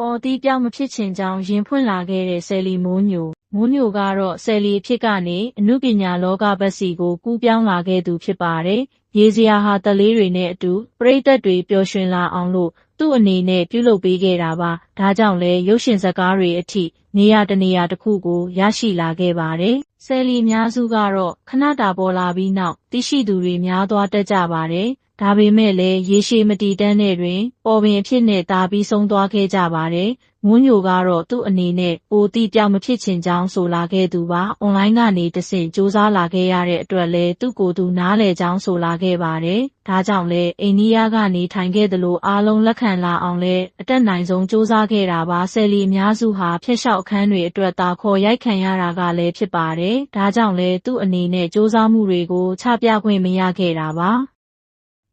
ပေါ်တီးပြောင်းမဖြစ်ချင်ကြောင်းရင်ဖွင့်လာခဲ့တဲ့ဆယ်လီမိုးညိုမိုးညိုကတော့ဆယ်လီအဖြစ်ကနေအမှုပညာလောကဘက်စီကိုကူးပြောင်းလာခဲ့သူဖြစ်ပါတယ်။ရေစရာဟာတလေးတွေနဲ့အတူပရိသတ်တွေပျော်ရွှင်လာအောင်လို့သူ့အနေနဲ့ပြုလုပ်ပေးခဲ့တာပါ။ဒါကြောင့်လဲရုပ်ရှင်ဇာတ်ကားတွေအထိနေရာတနေရာတစ်ခုကိုရရှိလာခဲ့ပါတယ်။ဆယ်လီအများစုကတော့ခဏတာပေါ်လာပြီးနောက်သိရှိသူတွေများသွားတတ်ကြပါတယ်။ ဒါပေမဲ့လည်းရေရှည်မတည်တမ်းတဲ့တွင် ပေါ်ပင်အဖြစ်နဲ့တာပြီးဆုံးသွားခဲ့ကြပါတယ်။မွန်းညိုကတော့သူ့အနေနဲ့ပိုတိပြောင်မဖြစ်ချင်ကြောင်းဆိုလာခဲ့သူပါ။အွန်လိုင်းကနေတဆင့်စူးစမ်းလာခဲ့ရတဲ့အတွက်လည်းသူ့ကိုယ်သူနားလည်ကြောင်းဆိုလာခဲ့ပါတယ်။ဒါကြောင့်လည်းအိန္ဒိယကနေထိုင်ခဲ့သလိုအားလုံးလက်ခံလာအောင်လဲအတက်နိုင်ဆုံးစူးစမ်းခဲ့တာပါ။ဆယ်လီအများစုဟာဖျက်လျှောက်အခန်းတွေအတွက်သာခေါ်ရိုက်ခံရတာကလည်းဖြစ်ပါတယ်။ဒါကြောင့်လည်းသူ့အနေနဲ့စူးစမ်းမှုတွေကိုချပြခွင့်မရခဲ့တာပါ။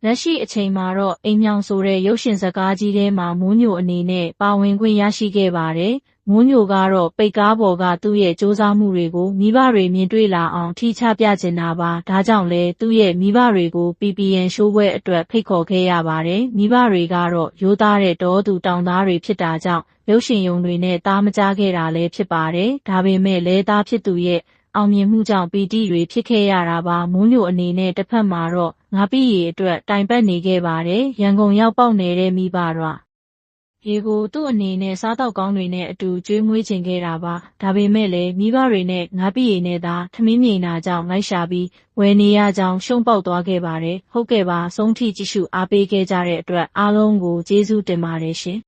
လက်ရှိအချိန်မှာတော့အိမ်မြောင်ဆိုတဲ့ရုပ်ရှင်ဇာတ်ကားကြီးထဲမှာမိုးညိုအနေနဲ့ပါဝင်ခွင့်ရရှိခဲ့ပါတယ်။မိုးညိုကတော့ပိတ်ကားပေါ်ကသူ့ရဲ့စူးစမ်းမှုတွေကိုမိဘတွေမြင်တွေ့လာအောင်ထိချပြချင်တာပါ။ဒါကြောင့်လဲသူ့ရဲ့မိဘတွေကို PPN ရှိုးပွဲအတွက်ဖိတ်ခေါ်ခဲ့ရပါတယ်။မိဘတွေကတော့ရိုးသားတဲ့တောသူတောင်သားတွေဖြစ်တာကြောင့်ရုပ်ရှင်ရုံတွေနဲ့တားမကြားခဲ့တာလည်းဖြစ်ပါတယ်။ဒါပေမဲ့လဲသားဖြစ်သူရဲ့ အောင်မြင်မှုကြောင့်ပီတိတွေဖြစ်ခဲ့ရတာပါမိုးညိုအနေနဲ့တစ်ဖက်မှာတော့ငါပြည်ရည်အတွက်တိုင်ပတ်နေခဲ့ပါတယ်ရန်ကုန်ရောက်ပေါက်နေတဲ့မိဘတော့ရေကိုသူ့အနေနဲ့စားတော့ကောင်းတွေနဲ့အတူကျွေးမွေးချင်ခဲ့တာပါဒါပေမဲ့လည်းမိဘတွေနဲ့ငါပြည်ရည်နဲ့သာထမင်းမြိန်နာကြောင့်လိုက်ရှာပြီးဝယ်နေရကြောင်းရှုံပေါက်သွားခဲ့ပါတယ်ဟုတ်ကဲ့ပါဆုံးထိကြည့်ရှုအားပေးခဲ့ကြတဲ့အတွက်အားလုံးကိုကျေးဇူးတင်ပါတယ်ရှင်